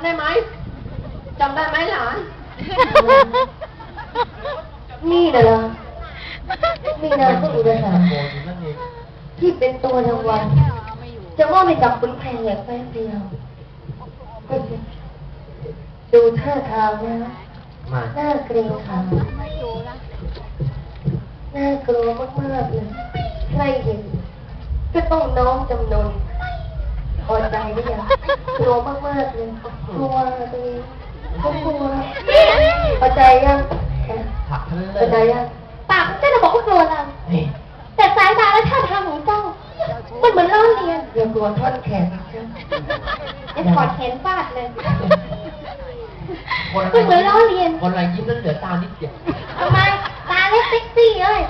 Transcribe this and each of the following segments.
ำได้ไหมจำได้ไหมหลาน นี่นะเหรอมีนางก็อุดาโกนอยู่นั่นเองที่เป็นตัวรางวัลจะมอบให้กับคุณแพงอย่างแป๊บเดียว ดูท่าทางนะมาน่าเกรงขามน่ากลัวมากๆเลยใครเห็นก็ต้องน้อมจำนน พอใจหรือยังกลัวมากๆเลยกลัวตัวเองก็กลัวพอใจยังผักทะพอใจเลยังปากเจ้าจะบอกว่ากลัวเรานี่แต่สายตาและท่าทางของเจ้า มันเหมือนล้อเลียนอย่ากลัวท่อนแขนนะจ๊ะไอ้ถอดแขนฟาดเลยคนมันเหมือนล้อเลียนคนอะไรยิ้มแล้วเหลือตานิดเดียวทำไมตาเล็กเซ็กซี่เลย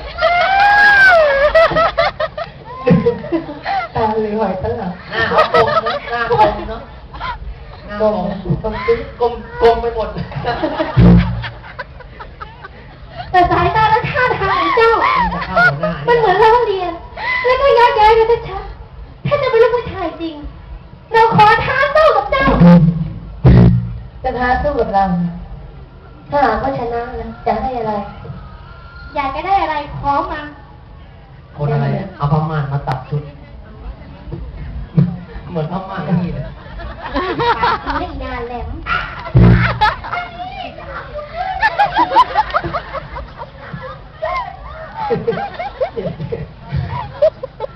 ตาเลยหอยตลับ หน้าเขากลมนะหน้ากลมเนาะหน้าก ล ล ม มกลมติ๊กกลมกลมไปหมด แต่สายตาและท่าทางของเจ้าจะเข้าหัวหน้ามันเหมือนล้อเลียน แล้วก็ย้อนย้ายกันชัดๆถ้าจะเป็นลูกผู้ชายจริง เราขอท้าสู้กับเจ้า จะท้าสู้กับเรา ถ้าหากว่าชนะนะจะให้อะไร อยากจะได้อะไรขอมา คนอะไรเนี่ยเอาผ้าม่านมาตัดชุด เหมือนผ้าม่านนี่เลยปากไม่นานแหลม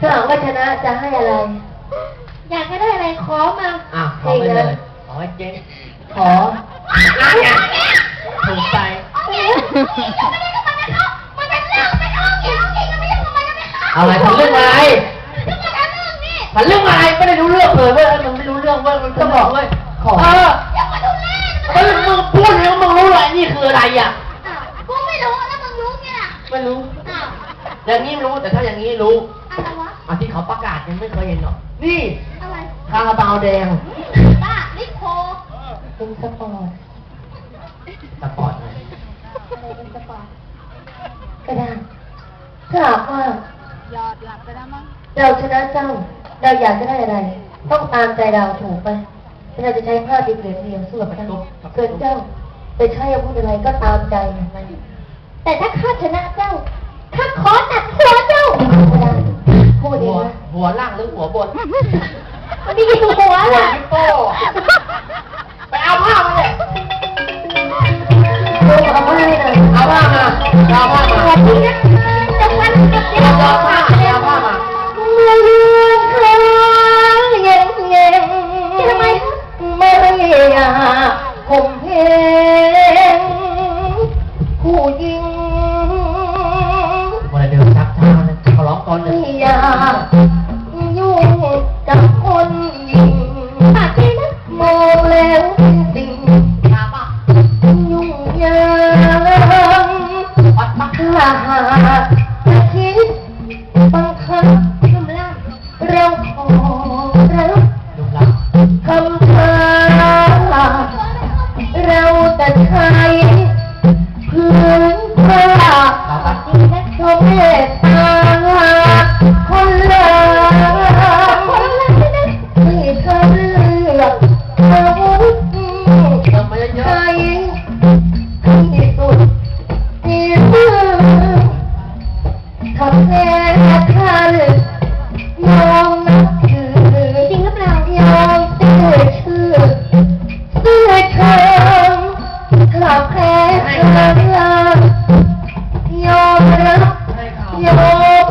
ถ้าหากว่าชนะจะให้อะไร อยากจะได้อะไรขอมาอะขอไปเลยขอให้เจ๊งขอนั่นไงถูกใจอะไรพันเรื่องอะไรพันเรื่องอะไรไม่ได้รู้เรื่องเลยเว้ยมึงไม่รู้เรื่องเว้ยมันก็บอกเว้ยขอเออเฮ้ยมึงพูดแล้วมึงรู้อะไรนี่คืออะไรอะกูไม่รู้ แล้วมึงรู้ไงล่ะไม่รู้อ้าวอย่างนี้รู้แต่ถ้าอย่างนี้รู้อะไรวะอันที่เขาประกาศยังไม่เคยเห็นหรอกนี่อะไรคาราบาวแดงบ้าลิโพเป็นสปอร์ตสปอร์ตหน่อยอะไรเป็นสปอร์ตก็ได้ถ้าหากว่าหยอดหลับไปแล้วมั้งเราชนะเจ้า เราอยากจะได้อะไร ต้องตามใจเราถูกไหมเราจะใช้ผ้าดีเปลี่ยนเดียวสู้กับมันเกิดเจ้าจะใช้อาวุธอะไรก็ตามใจมันแต่ถ้าข้าชนะเจ้า ข้าขอตัดหัวเจ้าก็ได้พูดดีหัวนะหัวล่างหรือหัวบน มันมีหัวหัวล่ะยิปโป้ไ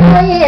อมให้เ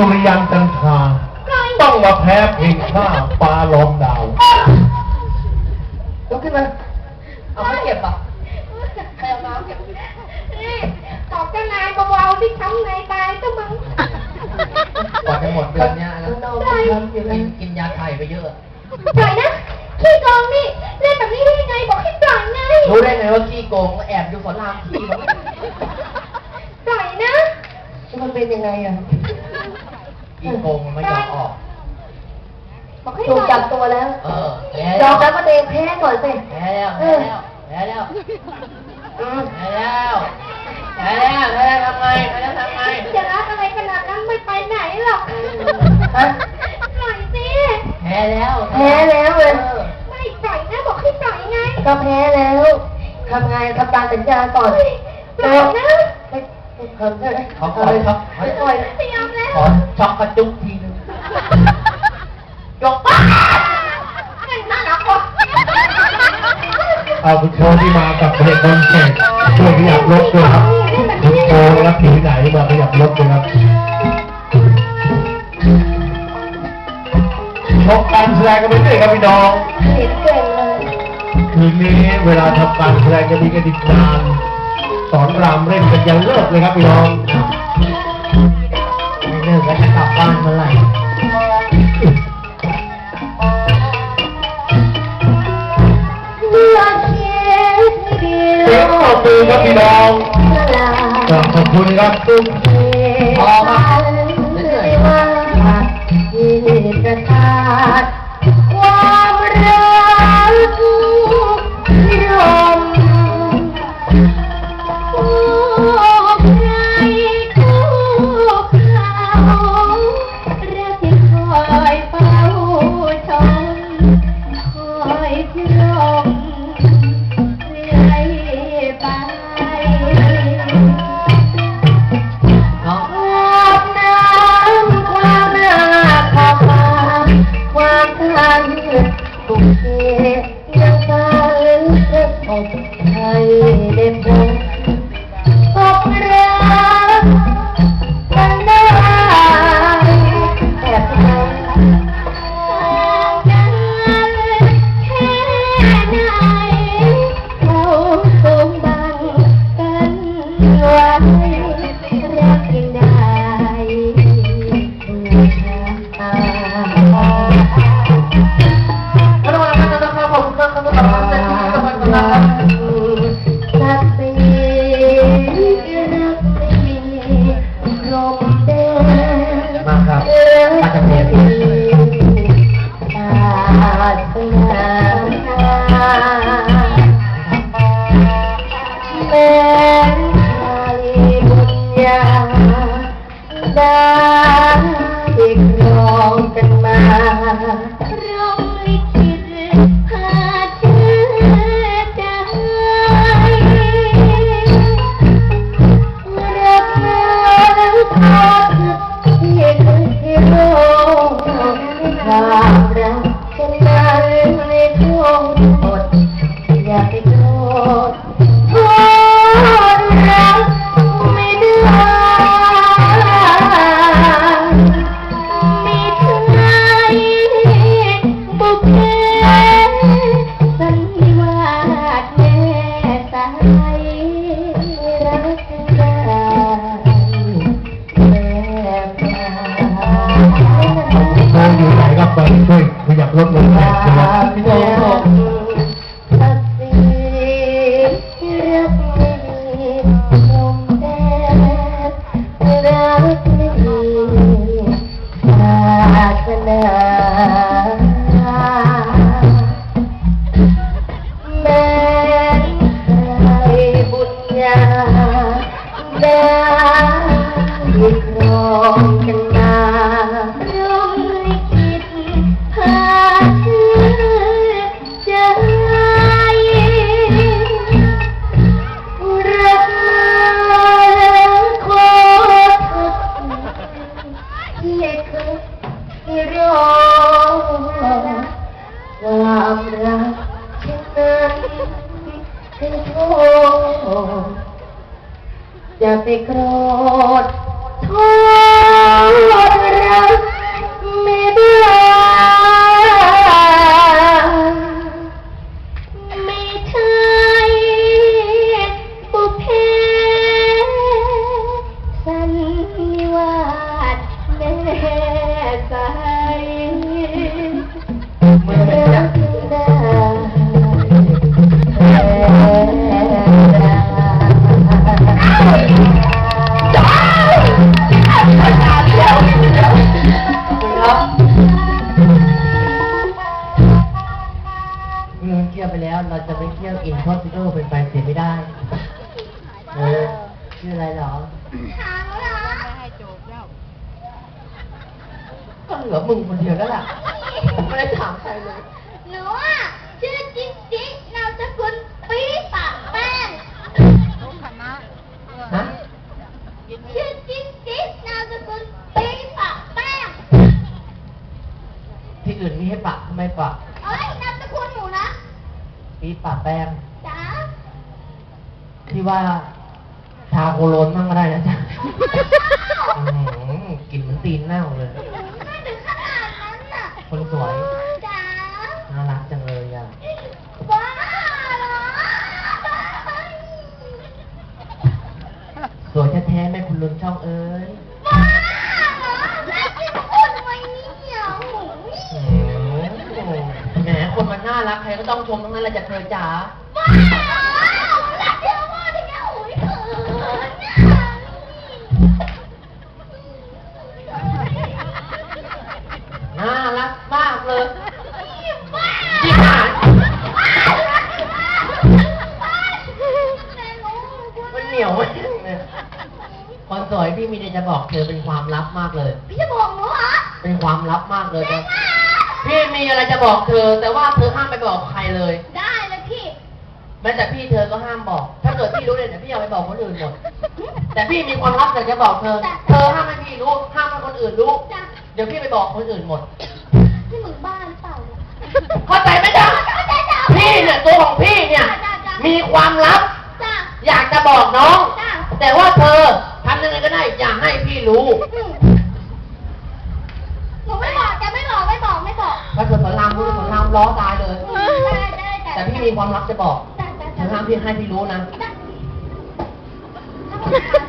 สุริยันจันทราต้องมาแพ้เพลงข้าฟ้าล้อมดาวลุกขึ้นมาเอาไม่เก็บอะใครเอามาเก็บนี่ตอบเจ้านายเบาๆที่ทำไงตายซะมั้งก่อนจะหมดเดือนเนี้ยนะน้องๆทำอยู่กิแล้วนกินยาไข่ไปเยอะปล่อยนะขี้กองนี่เล่นแบบนี้ได้ยังไงบอกให้ปล่อยไงรู้ได้ไงว่าขี้โกงแอบอยู่ฝนรามขี้มันปล่อยนะมันเป็นยังไงอะ ขี้โกงมันไม่ยอมออก บอกให้ปถูกล่อยจับตัวแล้วเออแพ้ยแล้อวมรับว่าตัวเองแพ้ก่อนสิ แพ้แล้วแพ้แล้วแพ้แล้วอืมแพ้แล้วแพ้แล้วแพ้แล้วทำไงแพ้แล้วทำไงจะรักอะไรขนาดนั้นไม่ไปไหนหรอกฮะปล่อยสิแพ้แล้วแพ้แล้วเลย ออไม่ปล่อยนะบอกให้ปล่อยไงก็แพ้แล้วทำไงทำตามสัญญาก่อนปล่อยนะไม่ไม่ทำใช่ไหมเขาขอช็อกไม่ปล่อย ไม่ยอมแล้ว ขอ ช็อกกระจุกทีนึงยกน่ารักว่ะเอาคุณโชว์ที่มากับเพลงคอนเสิร์ตช่วยขยับรถด้วยครับคุณโชว์รับผีไหนมาขยับรถด้วยครับชมการแสดงกันไปเรื่อยครับพี่น้องเห็นเก่งเลยคืนนี้เวลาทำการแสดงจะมีกระดิกงานสอนรำเล่นกันยันเลิกเลยครับพี่น้องไม่เลิก แล้วจะกลับบ้านเมื่อไหร่เมื่อเขียนเดีเสียยงวปรบมือครับพี่น้องลาขอบคุณครับทุกพอมาเหนื่อยว่าที่ประทานาได้คองกันมาร่มลิขิตพาชื่อใจรักโคตรเล็กรอความรักฉันนั้นเป็นโทษ จะไปโกรธโทษรัก หนูอะชื่อจิ๊กจิ๊กนามสกุลปีปากแป้งฮะชื่อจิ๊กจิ๊กนามสกุลปีปากแป้งที่อื่นมีให้ปะทำไมปะเอ้ยนามสกุลหนูนะปีปะแป้งจ๋าที่ว่าทาโคโรนมั่งก็ได้นะจ๊ะอื้อหือกลิ่นเหมือนตีนเน่าเลย ไม่ถึงขนาดนั้นน่ะ คนสวย จะเธอจ๋าบ้าเหรอแล้วที่พูดอย่างเงี้ยโอ้ยเขินน่ะน่ารักมากเลยบ้าที่หายมันเหนียวมากเลยคนสวยพี่มีอะไรจะบอกเธอเป็นความลับมากเลย พี่จะบอกหนูเหรอเป็นความลับมากเลยนะพี่มีอะไรจะบอกเธอ แต่ว่าเธอห้ามไปบอกใครเลยได้เลยพี่ แม้แต่พี่เธอก็ห้ามบอก ถ้าเกิดพี่รู้เลยเนี่ยพี่เอาไปบอกคนอื่นหมด แต่พี่มีความลับอยากจะบอกเธอ เธอห้ามให้พี่รู้ ห้ามให้คนอื่นรู้ จ้ะเดี๋ยวพี่ไปบอกคนอื่นหมด นี่มึงบ้าหรือเปล่าเนี่ยเข้าใจไหมจ๊ะเข้าใจจ้ะพี่เนี่ยตัวของพี่เนี่ย จ้ะจ้ะ มีความลับ จ้ะอยากจะบอกน้อง จ้ะ แต่ว่าเธอทำยังไงก็ได้ อย่าให้พี่รู้อืมหนูไม่บอกจะไม่บอกไม่บอกไม่บอกถ้าเกิดสอนรามรู้สอนรามล้อตายเลย ได้ได้ได้แต่พี่มีความลับจะบอก จ้ะ จ้ะเธจ้ะอห้ามพี่ให้พี่รู้นะจ้ะถ้าผม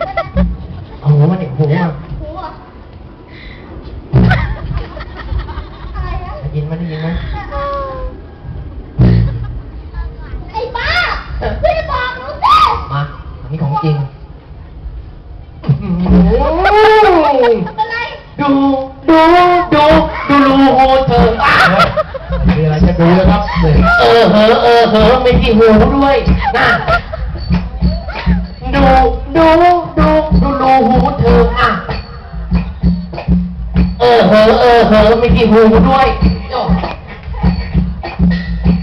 เหออไม่ที่หูด้วยนะดูดูดูดูรูหูเธออะ เออเหอเออเหอไม่ที่หูด้วย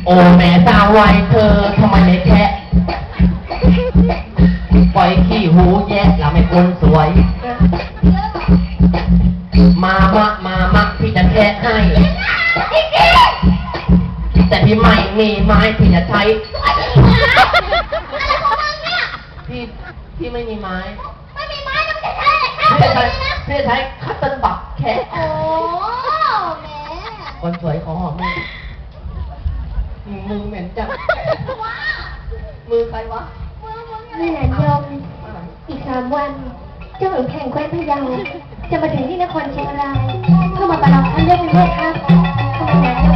โอ้แม่สาววัยเธอทำไมไม่แคะปล่อยขี้หูแยะเราไม่คนสวย ม่มีไม้พี่จะใช้อะไรของมึงเนี่ย พี่พี่ไม่มีไม้ไม่มีไม้ต้องจะใช้อะไรข้าวพี่จะเลใช้ยนะพี่จะใช้คัตเติ้ลบักแคะโอ้แม่คนสวยขอหอมมือมือเหม็นจังว้ามือใครวะมึงมึงแม่ยอมอีกสามวัน เจ้าหญิงแข่งแคว้นพะเยาจะมาถึงที่นครเชียงรายเพื่อมาประลองคัดเลือกเป็นแม่ทัพทำไมนานยังไม่